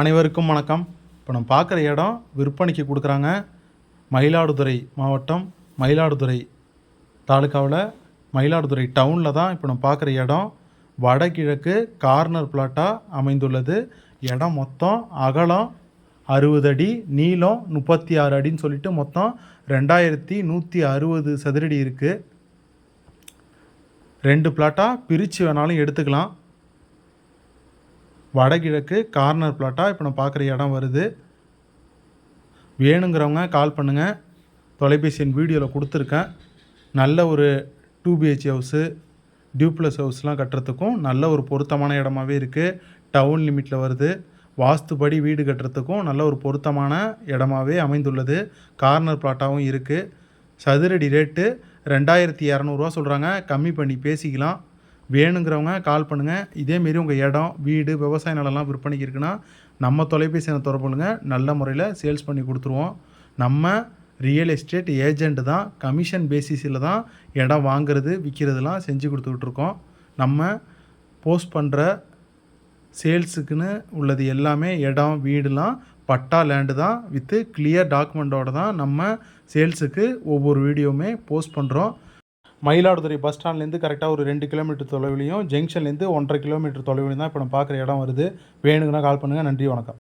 அனைவருக்கும் வணக்கம். இப்போ நம்ம பார்க்குற இடம் விற்பனைக்கு கொடுக்குறாங்க. மயிலாடுதுறை மாவட்டம் மயிலாடுதுறை தாலுக்காவில் மயிலாடுதுறை டவுனில் தான் இப்போ நம்ம பார்க்குற இடம். வடகிழக்கு கார்னர் பிளாட்டாக அமைந்துள்ளது. இடம் மொத்தம் அகலம் அறுபது அடி நீளம் முப்பத்தி ஆறு அடின்னு சொல்லிட்டு மொத்தம் ரெண்டாயிரத்தி நூற்றி அறுபது சதுரடி இருக்குது ரெண்டு பிளாட்டாக பிரித்து வேணாலும் எடுத்துக்கலாம். வடகிழக்கு கார்னர் பிளாட்டாக இப்போ நான் பார்க்குற இடம் வருது. வேணுங்கிறவங்க கால் பண்ணுங்கள் தொலைபேசி என் வீடியோவில் கொடுத்துருக்கேன். நல்ல ஒரு two B H house duplex ஹவுஸ்லாம் கட்டுறதுக்கும் நல்ல ஒரு பொருத்தமான இடமாவே இருக்குது டவுன் லிமிட்டில் வருது. வாஸ்துபடி வீடு கட்டுறதுக்கும் நல்ல ஒரு பொருத்தமான இடமாவே அமைந்துள்ளது. கார்னர் பிளாட்டாகவும் இருக்குது சதுரடி ரேட்டு ரெண்டாயிரத்தி இரநூறுவா சொல்கிறாங்க கம்மி பண்ணி பேசிக்கலாம். வேணுங்கிறவங்க கால் பண்ணுங்கள் இதேமாரி உங்கள் இடம் வீடு விவசாய நிலம்லாம் விற்பனைக்கு இருக்குன்னா நம்ம தொலைபேசி எண்ணை தொடர்புங்க நல்ல முறையில் சேல்ஸ் பண்ணி கொடுத்துருவோம். நம்ம ரியல் எஸ்டேட் ஏஜெண்ட் தான் கமிஷன் பேசிஸில் தான் இடம் வாங்குறது விற்கிறதுலாம் செஞ்சு கொடுத்துக்கிட்டு இருக்கோம். நம்ம போஸ்ட் பண்ணுற சேல்ஸுக்குன்னு உள்ளது எல்லாமே இடம் வீடுலாம் பட்டா லேண்டு தான். வித்து கிளியர் டாக்குமெண்ட்டோட தான் நம்ம சேல்ஸுக்கு ஒவ்வொரு வீடியோவுமே போஸ்ட் பண்ணுறோம் மயிலாடுதுறை பஸ் ஸ்டாண்ட்லேருந்து கரெக்டாக ஒரு ரெண்டு கிலோமீட்டர் தொலைவிலையும் ஜங்ஷன்லேருந்து ஒன்றரை கிலோமீட்டர் தொலைவிலையும் தான் இப்போ நம்ம பார்க்குற இடம் வருது. வேணுங்கன்னா கால் பண்ணுங்கள் நன்றி வணக்கம்.